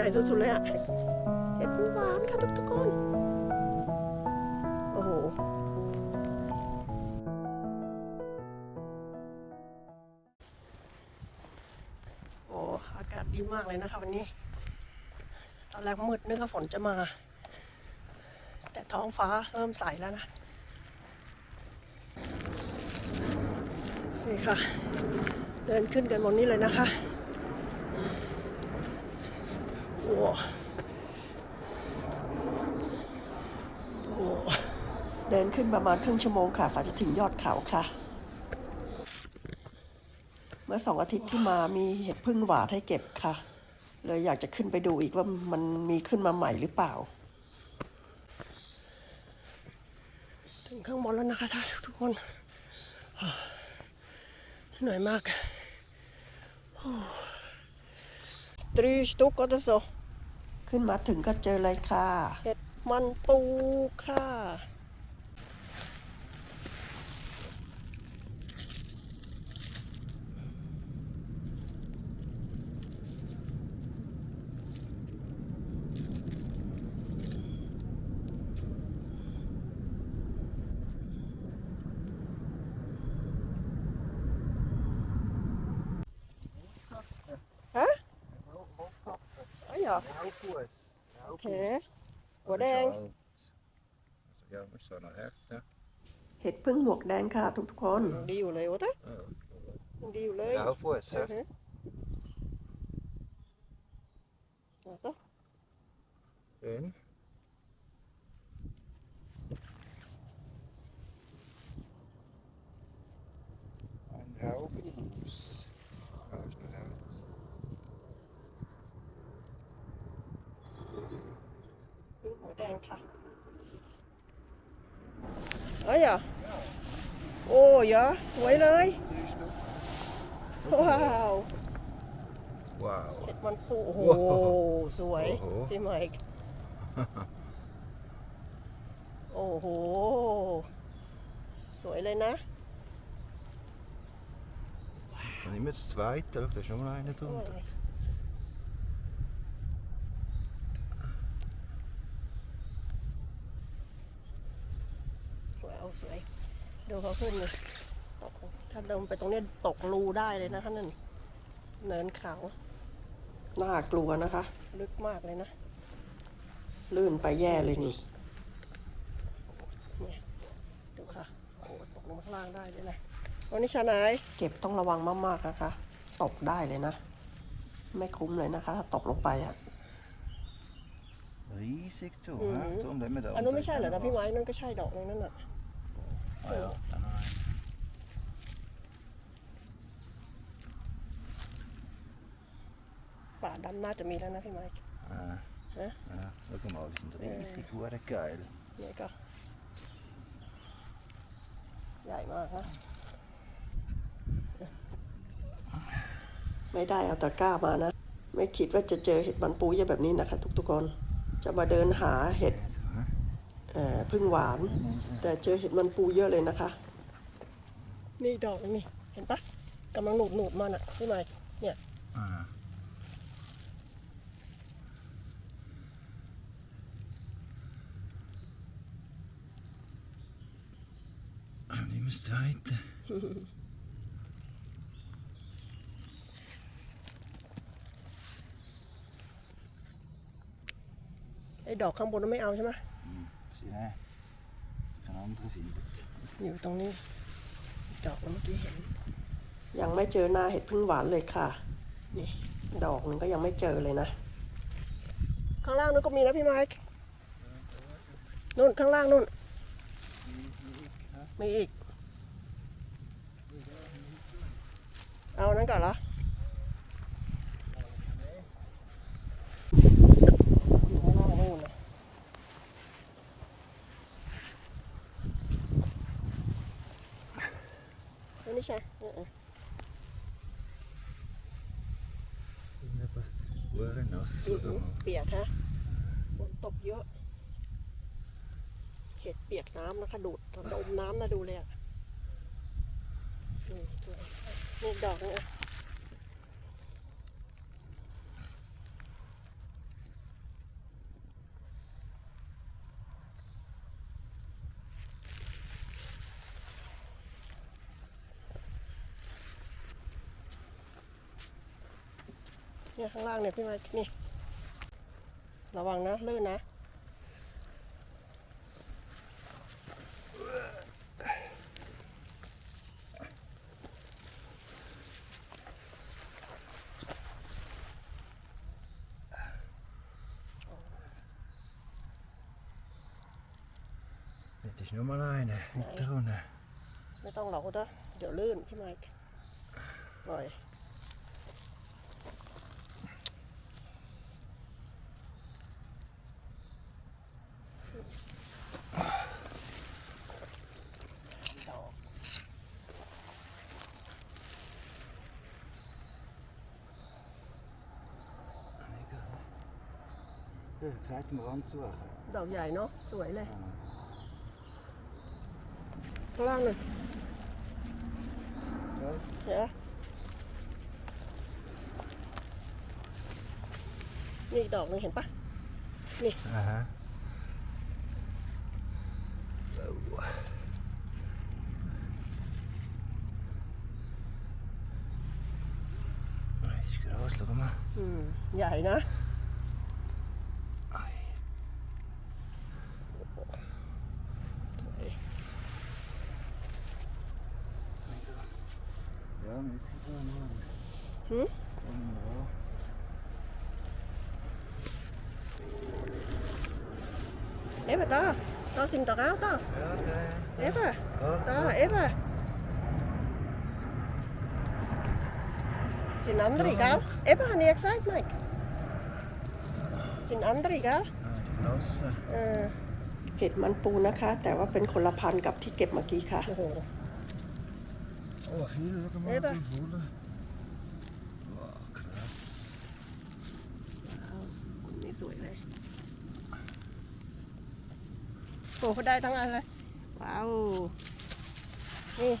หญ่สุดๆเลยอะเห็ดพึ่งหวานค่ะทุกๆคน โอ้โหโอ้อากาศดีมากเลยนะคะวันนี้ ตอนแรกมืดนึกว่าฝนจะมา แต่ท้องฟ้าเริ่มใสแล้วนะ นี่ค่ะ เดินขึ้นกันบนนี้เลยนะคะ โอ้เดินขึ้นประมาณครึ่งชั่วโมงค่ะฝ่าจะถึงยอดเขาค่ะ เมื่อสองอาทิตย์ที่มามีเห็ดพึ่งหวานให้เก็บค่ะ เลยอยากจะขึ้นไปดูอีกว่ามันมีขึ้นมาใหม่หรือเปล่า ถึงข้างบนแล้วนะคะท่านทุกคนเหนื่อยมากตรีสตุกก็จะโซ ขึ้นมาถึงก็เจอเลยค่ะ เห็ดมันปูค่ะฮะอ๋อ เหรอ Houthvoers. Oké. หัวแดง Jammer, zo nog echt, hè? เห็ดพึ่งหมวกแดงค่ะ ทุกทุกๆคนดีอยู่เลยวะนะ Oh. ดีอยู่เลย Houthvoers, อือ hè? ฮึเอาต่อ Eén. En houthvoers. งหัวแดงค่ะเอ้ยเหรอโอ้ยเหรอสวยเลย ว้าว Wauw. เห็ดมันปูโอ้โห สวยโอ้โหพี่ไมค์โอ้โห สวยเลยนะ En niet met z'n tweeën, ook, daar is nog maar een สวย doen. สวยเอาสวย ดูเขาขึ้นเลยตกถ้าเดินไปตรงเนี้ยตกรูได้เลยนะคะนั่นเนินเขาน่ากลัวนะคะ ลึกมากเลยนะ ลื่นไปแย่เลยนี่เนี่ยดูค่ะโอ้ตกลงข้างล่างได้เลยนะวันนี้ชาไหนายเก็บต้องระวังมากๆนะคะ ตกได้เลยนะ ไม่คุ้มเลยนะคะถ้าตกลงไปอะ Riesig zo, Mhm. hè? Toen dat met de อันนู้นไม่ใช่เหรอนะพี่ไม้นั่นก็ใช่ดอกนึงนั่นน่ะ Ah ja, dan maar. ป่าดำน่าจะมีแล้วนะพี่ไม้ Ah. Hè? Ja, ook hem al, die zijn riesig, wat een kuil. นี่ก็ใหญ่มากนะไม่ได้เอาตะกร้ามานะ ไม่คิดว่าจะเจอเห็ดมันปูเยอะแบบนี้นะคะทุกๆคน จะมาเดินหาเห็ด Hè? เอ่อ พึ่งหวาน แต่เจอเห็ดมันปูเยอะเลยนะคะ นี่ดอกนี่เห็นปะกำลังหนูดหนูดๆมันอะพี่ไม้เนี่ย Ah. Die moest weten. ไอ้ดอกข้างบนนั้นไม่เอาใช่ไหม Zie je, van andere vindt het. อยู่ตรงนี้ ดอกเมื่อกี้เห็น ยังไม่เจอหน้าเห็ดพึ่งหวานเลยค่ะ นี่ ดอกหนึ่งก็ยังไม่เจอเลยนะ ข้างล่างนู้นก็มีนะพี่ไมค์นู่นข้างล่างนู่น มีอีก เอานั้นก่อนเหรออยู่ข้างล่างนู่นนะ อันนี้ใช่เออ Worden nas. เปียกฮะฝนตกเยอะ เห็ดเปียกน้ำนะคะดูดดมน้ำนะดูเลยอะอืมสวยนี่ดอกนึงอะ เนี่ย ข้างล่างเนี่ยพี่มานี่ ระวังนะลื่นนะ Het is nog maar een, niet doen. ไม่ต้องหรอกนะเดี๋ยวลื่นพี่ไมค์ปล่อย ดอก Ja, ik zei het maar aan het zorgen. ดอกใหญ่เนาะสวยเลย ข้างล่างเลย Zo. เห็นไหมนี่อีกดอกหนึงเห็นปะ Aha. Zo. Hij is groot, look maar. อืมใหญ่นะ Ai. สวย Ja, nu heb je het wel. Hm? Ja. เอฟอะต่อต่อสิงต่อแล้วต่อ Ja, oké. เอฟอะ Oh, ต่อเอฟอะ สินอันดรีกัลเอฟอะนี่ exact Mike สินอันดรีกัล Ah, die losse. เออเห็ดมันปูนะคะ แต่ว่าเป็นคนละพันธุ์กับที่เก็บเมื่อกี้ค่ะโอ้โห Oh, viel, look maar. Even. Die voelen. Wow, krass. นี่สวยเลย โอ้โหได้ทั้งอันเลยว้าวนี่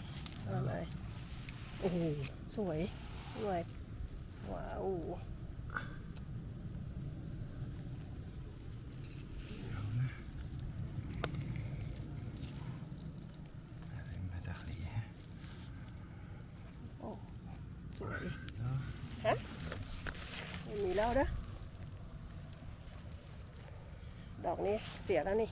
อะไรโอ้โหสวยสวยว้าวโอ้สวยฮะไม่มีแล้วนะดอกนี้เสียแล้วนี่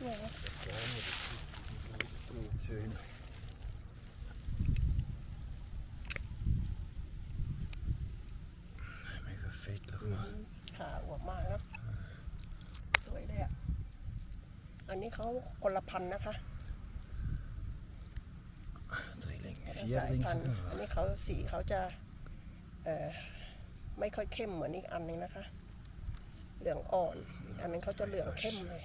เนี่ยนะ Schön. Mega vet, look maar. ขาอวบมากนะสวยเลยอะ อันนี้เขาคนละพันธุ์นะคะ Drilling. สาย Vierling พันธุ์ sogar. อันนี้เขาสีเขาจะเอ่อไม่ค่อยเข้มเหมือนอีกอันนึงนะคะ เหลืองอ่อนอีกอันนึงเขาจะเหลืองเข้มเลย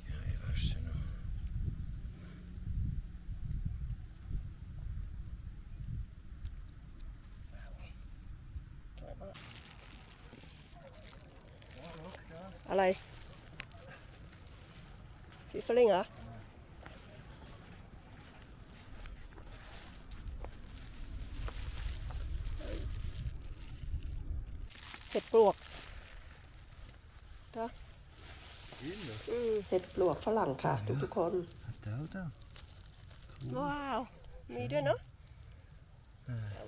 Die eiwasje nog. สวยมากอะไร ฟีฟลิงเหรอเห็ดปลวกก็อืมเห็ดปลวกฝรั่งค่ะ ทุกทุกๆคน Het auto. ว้าว มีด้วยเนาะ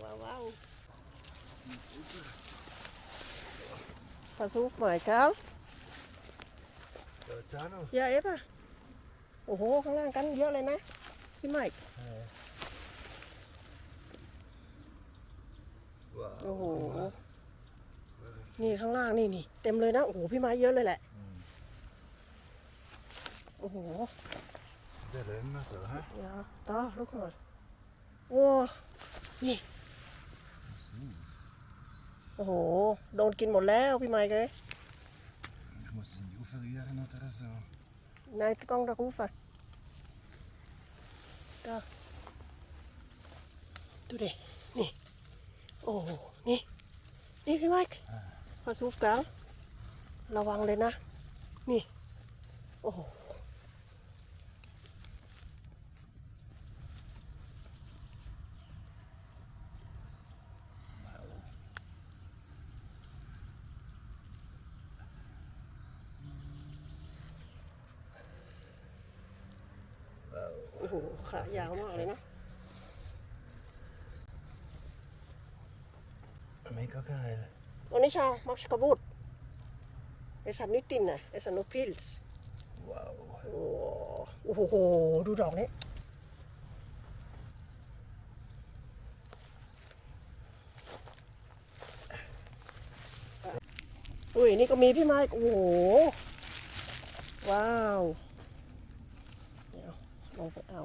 ว้าวว้าวปลาซุกหมายครับ Wat is dat nou? ยาเอฟอะโอ้โห ข้างล่างกันเยอะเลยนะ พี่ใหม่ Wow. โอ้โห นี่ข้างล่างนี่นี่เต็มเลยนะ โอ้โห พี่ไม้เยอะเลยแหละ โอ้โห Dat is nog wel, hè? เดี๋ยวต่อลูกหน่อยโอ้นี่โอ้โห โดนกินหมดแล้วพี่ไม้เลย Ik moest niet hoeveel uren naar er zo. นายกล้องตะกูฟะ ต่อดูดิ นี่ โอ้โหนี่ นี่พี่ไม้พอซูฟกันระวังเลยนะ นี่ โอ้โหโอ้โหขายาวมากเลยเนาะ Mega geil. อันนี้ชามักชกบูดไอสันนิตินน่ะไอสันโนพิลส์ Wow. โอ้โหดูดอกนี้อุ้ยนี่ก็มีพี่ไม้โอ้โห ว้าว เดี๋ยวลองไปเอา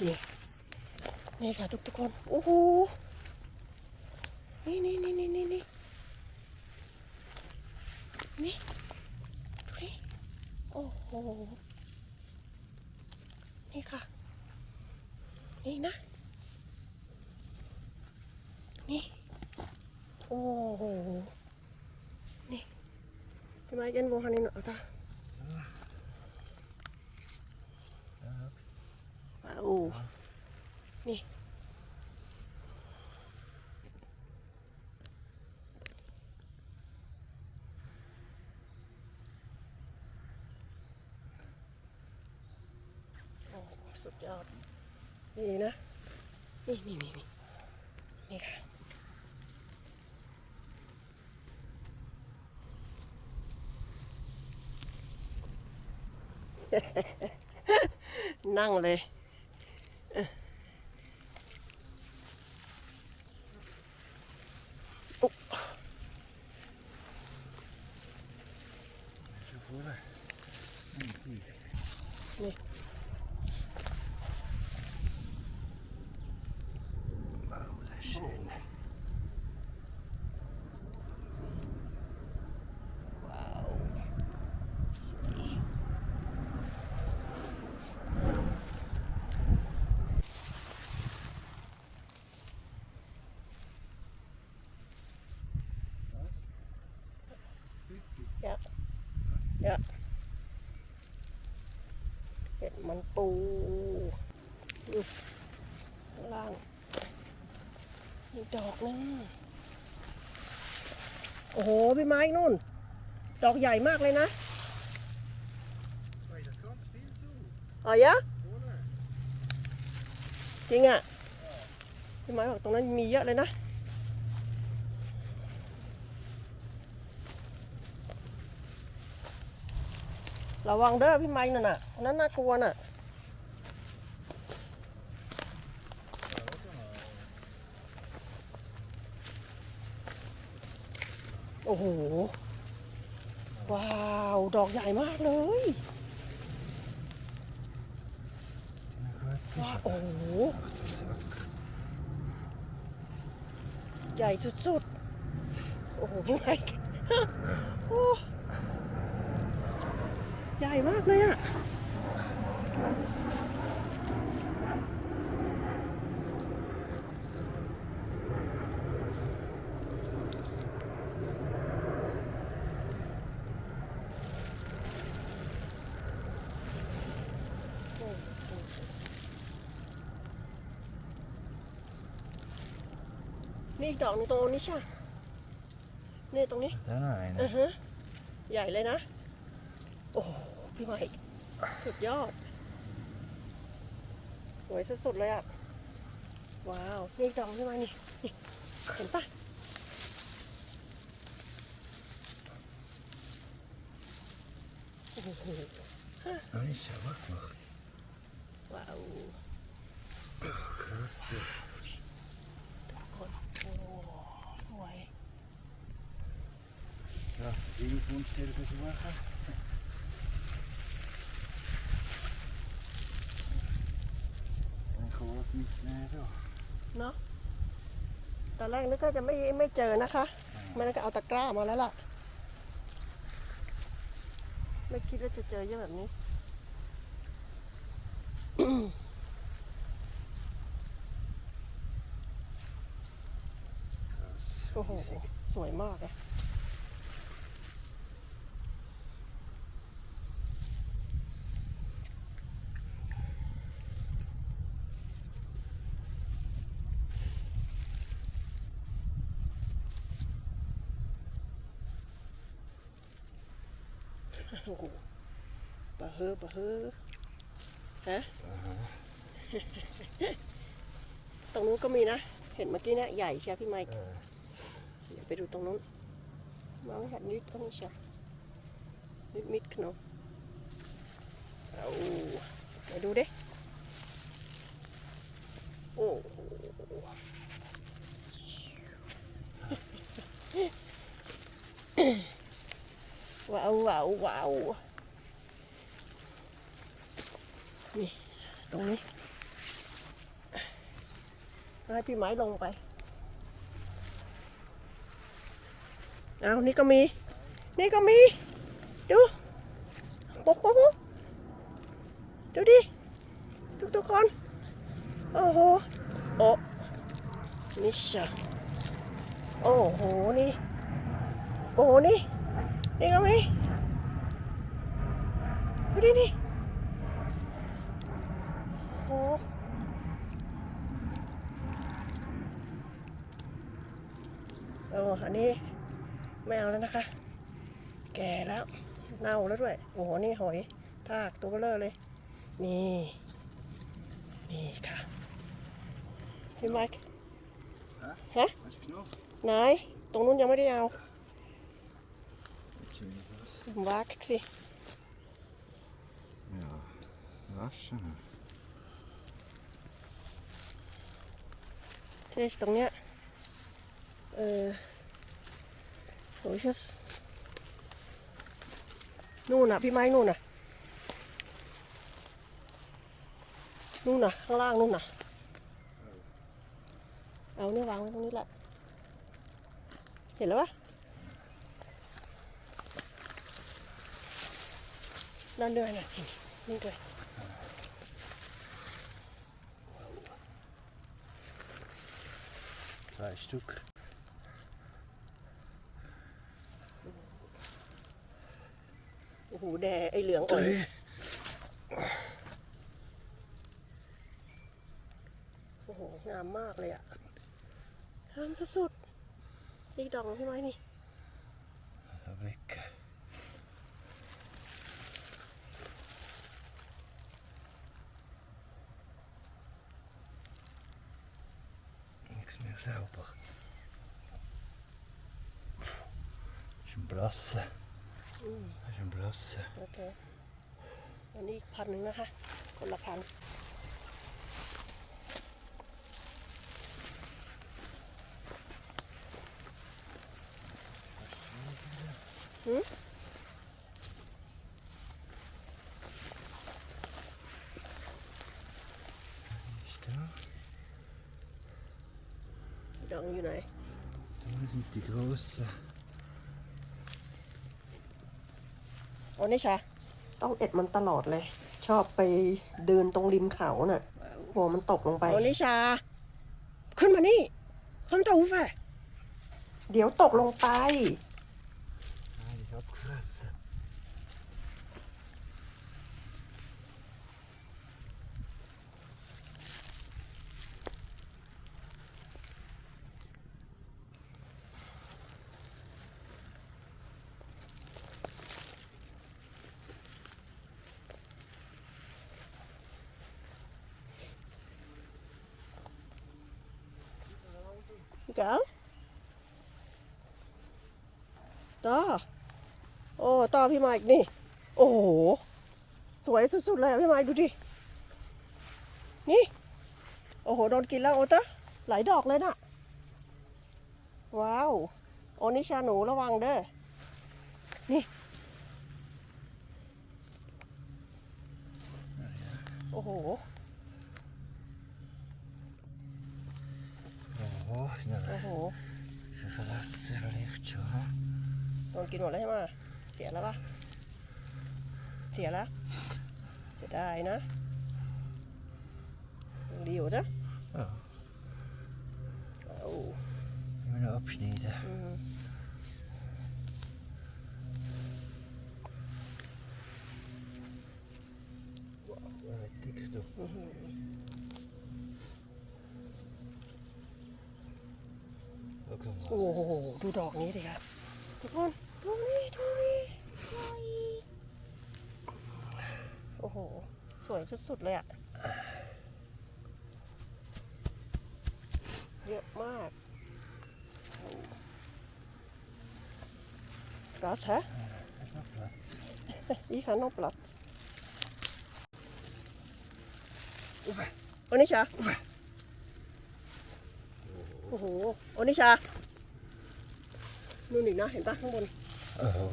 นี่ นี่ค่ะทุกทุกๆคน โอ้โห นี่นี่นี่นี่นี่นี่นี่เฮ้ยโอ้โห นี่ค่ะ นี่นะ นี่ โอ้โห นี่พี่ไม้เอ็นโบฮันนี่หน่อยจ้ะว้าวนี่ โอ้โหสุด ยอดนี่นะ นี่นี่นี่นี่นี่ค่ะ นั่งเลยเอออุ๊ Så får det. En tid. นี่ Wow, det är schön. ว้าวสวย Ja. Ja. เห็ด มันปูดูข้างล่างนี่ดอกนึงโอ้โหพี่ไม้นู่น ดอกใหญ่มากเลยนะ Oj, det ska inte finnas så. อ๋อยะ Kolla. จริงอะพี่ไม้บอกตรงนั้นมีเยอะเลยนะ ระวังเด้อพี่ไม้นั่นน่ะอันนั้นน่ากลัวน่ะ โอ้โห ว้าว ดอกใหญ่มากเลย ว้าว โอ้โห ใหญ่สุดๆ โอ้โหพี่ไม้ โอ้ ใหญ่มากเลยอะนี่อีกดอกหนึงตรงนี้ใช่ปะนี่ตรงนี้ Den har en. อือฮะ ใหญ่เลยนะโอ้โห พี่ใหม่สุดยอด สวยสุดๆเลยอะ ว้าวนี่อีกดอกใช่ไหมนี่นี่ เห็นปะโอ้โห Den är så vacker. ว้าว Krass du. คนโอ้สวย Ja, telefonstyrka så vacker. Den kommer att mitt ner då. เนาะตอนแรกนึกว่าจะไม่ไม่เจอนะคะ มันก็เอาตะกร้ามาแล้วล่ะ ไม่คิดว่าจะเจอเยอะแบบนี้โอ้โห สวยมากอะ โอ้โหปะเฮอปะเฮอฮะตรงนู้นก็มีนะ เห็นเมื่อกี้นะใหญ่ใช่พี่ไมค์เออเดี๋ยวไปดูตรงนู้นมองไม่เห็นนิดก็ไม่ใช่นิดมิดขนมเอาไปดูดิโอ้โห ว้าวว้าวว้าวนี่ตรงนี้ให้พี่ไม้ลงไป เอานี่ก็มี นี่ก็มี ดูปุ๊บปุ๊บปุ๊บดูดิ ทุกทุกคน โอ้โห โอ้นี่ชะโอ้โห นี่ โอ้โห นี่ นี่ก็มีดูดินี่โอ้โหโอ้อันนี้ไม่เอาแล้วนะคะ แก่แล้ว เน่าแล้วด้วย โอ้โห นี่หอย ทากตัวเบลอเลย นี่ นี่ค่ะ พี่ไมค์ฮะ Als knop. ไหน ตรงนู้นยังไม่ได้เอา Zie je dat? วักสิ Ja. Wassen. เทสตรงเนี้ย เออโหชัสนู่นน่ะ พี่ไม้นู่นน่ะ นู่นน่ะ ข้างล่างนู่นน่ะ เอาเนี่ยวางไว้ตรงนี้แหละ เห็นแล้วปะ นั่นด้วยน่ะนี่นี่ด้วย Twee stuk. โอ้โห แดงไอเหลืองอ่อน Twee. โอ้โห งามมากเลยอะงามสุดๆ อีกดอกหนึ่งพี่ไม้นี่ Niks meer sauber. Dat is een blasse. Dat is een blasse. โอเคอันนี้อีกพันหนึ่งนะคะ คนละพัน Is dat? ดอกอยู่ไหน Da sind die große. อ๋อนี่ชาต้องเอ็ดมันตลอดเลย ชอบไปเดินตรงริมเขาน่ะหัวมันตกลงไปอ๋อนิชา ขึ้นมานี่ขึ้นมาตูแฟเดี๋ยวตกลงไป Ah, die abgefressen. Gell? Da. โอ้ต่อพี่ไมค์นี่ โอ้โห สวยสุดๆเลยพี่ไมค์ดูดิ นี่ โอ้โห โดนกินแล้วโอเตอร์หลายดอกเลยน่ะ ว้าว โอนิชาหนูระวังเด้อ นี่ โอ้โห Oh, nou, โอ้โห verlassen wellicht schon. hè? โดน กินหมดแล้วใช่ไหมเสียแล้วปะเสียแล้วเสียได้นะยังดีอยู่นะ Ja, เอา even nog opsnijden. อืม Wel dik toch. อื้อหือ Ook een โอ้โหดูดอกนี้ดิครับทุกคน ดูนี่ ดูนี่โอ้ย โอ้โห สวยสุดๆเลยอะเยอะมากปลัสฮะ Er is nog plat. อีฮันโนปลัส Oeve. โอนิชา โอ้โห โอนิชา นู่นอีกนะ เห็นปะข้างบน Oh.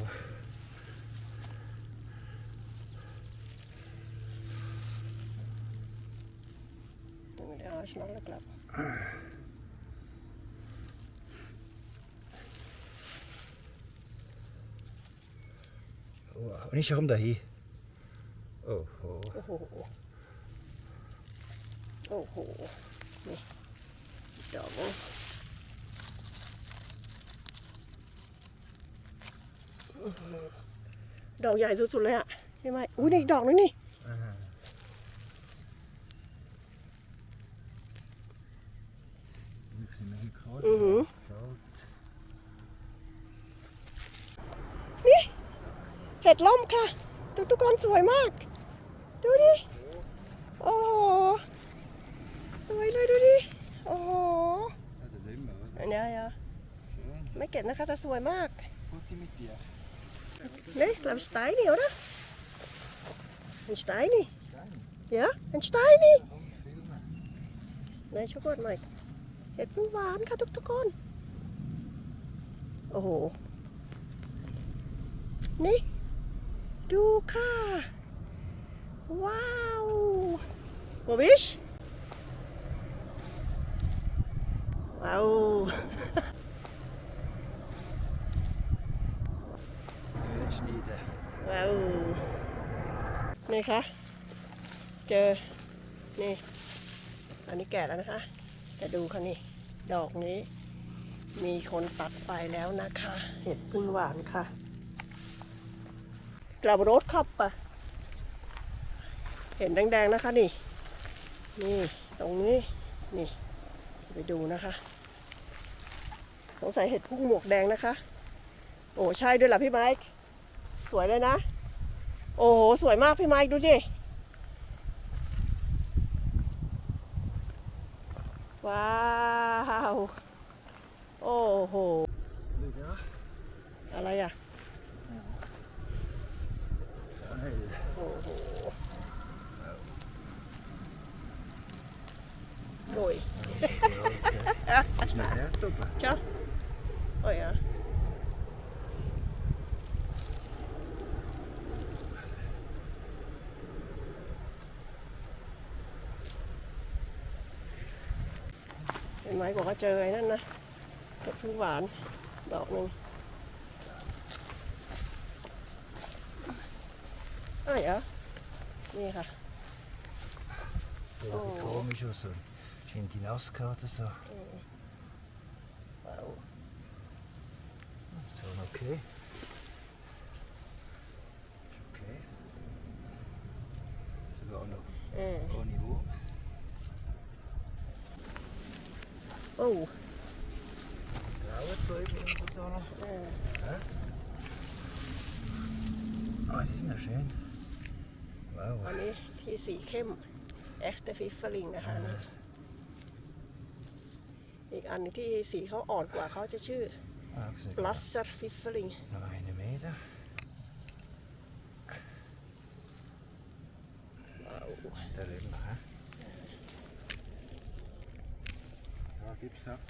เดี๋ยวเอาฉัน แล้วกลับ Oh, Anisha, kom daar hier. Oh, oh. โอ้โห โอ้โห นี่ดอกดอกใหญ่สุดๆเลยอะใช่ไหมอุ้ยนี่ดอกนึงนี่ Ah. Ik zie nog een groot. อือหือ นี่ เห็ดล่มค่ะตุกตุกคนสวยมาก ดูดิ โอ้โห สวยเลยดูดิ โอ้โหเนี่ยเแยไม่เก็บนะคะ แต่สวยมากเน่ลายสไตล์นี่เหร Steini, oder? Een Steini? Ja, สไตล์นี่ไ Nee, zo goed, Mike. เห็ดพึ่งหวานค่ะทุกทุกๆคน โอ้โห นี่ ดูค่ะ ว้าวววิช ว้าว Snijden. ว้าว นี่คะ เจอ นี่ อันนี้แก่แล้วนะคะแต่ดูค่ะนี่ ดอกนี้ มีคนตัดไปแล้วนะคะ เห็ดพึ่งหวานค่ะ กลับรถขับปะเห็นแดงๆนะคะนี่ นี่ตรงนี้ นี่ ไปดูนะคะสงสัยเห็ดพึ่งหมวกแดงนะคะ โอ้ใช่ด้วยล่ะพี่ไมค์สวยเลยนะ โอ้โห สวยมากพี่ไมค์ดูดิ ว้าวโอ้โห Ja. อะไรอะ Hey. โอ้โหโอ้ย Dat is nog hertoppen. จ้าโอ้ย บอกว่าเจอไอ้นั่นนะเห็ดพึ่งหวาน ดอกหนึ่งอ้าวเหรอนี่ค่ะ Ja, die komisch oder so. Scheint die nass gehabt oder so. ว้าว So, okay. อ Oh, die sind ja schön. Wow. อันนี้ที่สีเข้มแอคเตฟิฟลิงนะคะนี่อีกอันหนึงที่สีเขาอ่อนกว่าเขาจะชื่อ Ah, ik zeg, บลัสเซอร์ฟิฟลิง Nog een meter. ว้าว Daar ligt nog, hè? Ja, gipszak.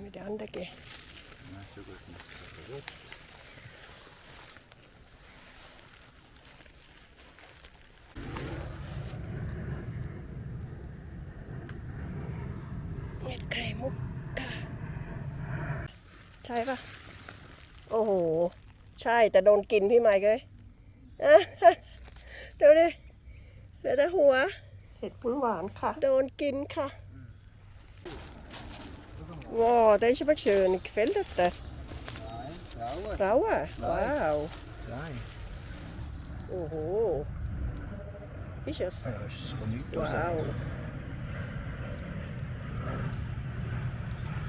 ไม่ได้อันเดเก Ja, zo goed. Zo goed. เม็ดไข่มุกค่ะใช่ปะโอ้โห ใช่แต่โดนกินพี่ไมค์เลยอะเดี๋ยวดิเหลือแต่หัว เห็ดพึ่งหวานค่ะ โดนกินค่ะ Wow, deze was schön. Ik gefällt het. Nein, blauwe. Rauwe. Nein. Wauw. Klein. Oho. Is het? Ja, is gewoon niet Wauw.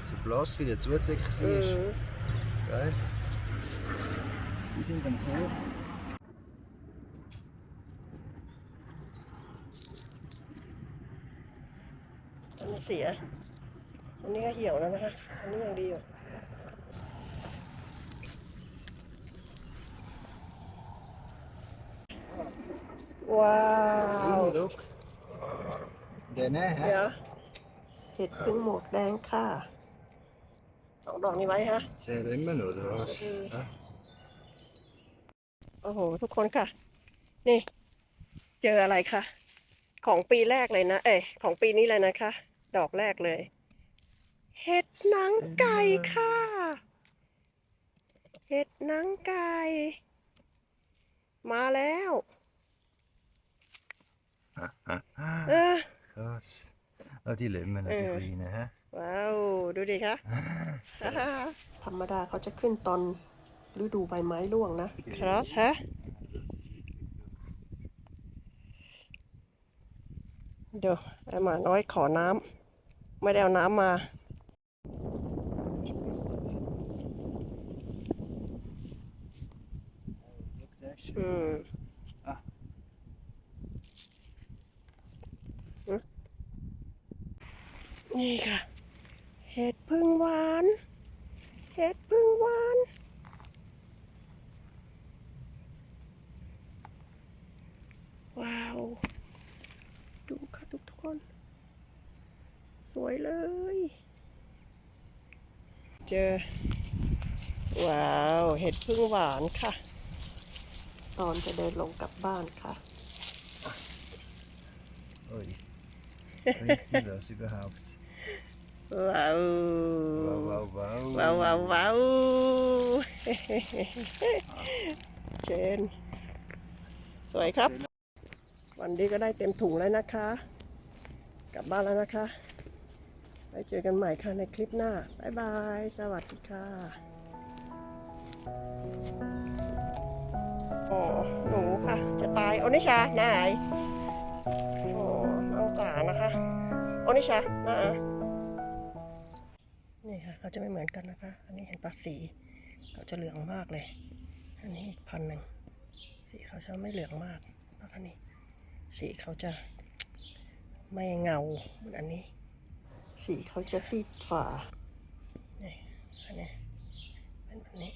So blass wie der zudeckt ist. Mhm. Geil. Die sind am Koch. นนี้เสีย อันนี้ก็เหี่ยวแล้วนะคะ อันนี้ยังดีอยู่ว้าว ook. Den är เดี๋ยวเห็ดพึ่งหมวกแดงค่ะ สองดอกนี้ไว้ฮะ Ser du men då dras? Ja. โอ้โห ทุกคนค่ะ นี่ เจออะไรคะ ของปีแรกเลยนะ เอ้ยของปีนี้เลยนะคะ ดอกแรกเลย เห็ดหนังไก่ค่ะ เห็ดหนังไก่ มาแล้วเออ Gras. Ja, die lummen Eh. die skiner här. ว้าว ดูดิคะ ธรรมดาเขาจะขึ้นตอนฤดูใบไม้ร่วงนะ ครัสฮะ เดี๋ยวไอ้หมาน้อยขอน้ำ ไม่ได้เอาน้ำมาอืมอะอืมนี่ค่ะ เห็ดพึ่งหวาน เห็ดพึ่งหวาน ว้าว ดูค่ะทุกทุกๆคน สวย เลย เจอ ว้าว เห็ดพึ่งหวานค่ะ ตอนจะเดินลงกลับบ้านค่ะ Oj. Riktigt lös überhaupt. ว้าว Wow, wow, wow. ว้าวว้าวว้าวเจนสวยครับ วันนี้ก็ได้เต็มถุงแล้วนะคะ กลับบ้านแล้วนะคะไว้เจอกันใหม่ค่ะในคลิปหน้า บ๊ายบาย สวัสดีค่ะโอ้หนูค่ะ จะตายโอนิชาหนายโอ้น้องจ๋านะคะโอนิชาน้าอานี่ค่ะเขาจะไม่เหมือนกันนะคะ อันนี้เห็นปะสีเขาจะเหลืองมากเลย อันนี้อีกพันหนึ่งสีเขาจะไม่เหลืองมากนะคะนี่สีเขาจะไม่เงาเหมือนอันนี้ สีเขาจะซีดฝานี่อันนี้เป็นแบบนี้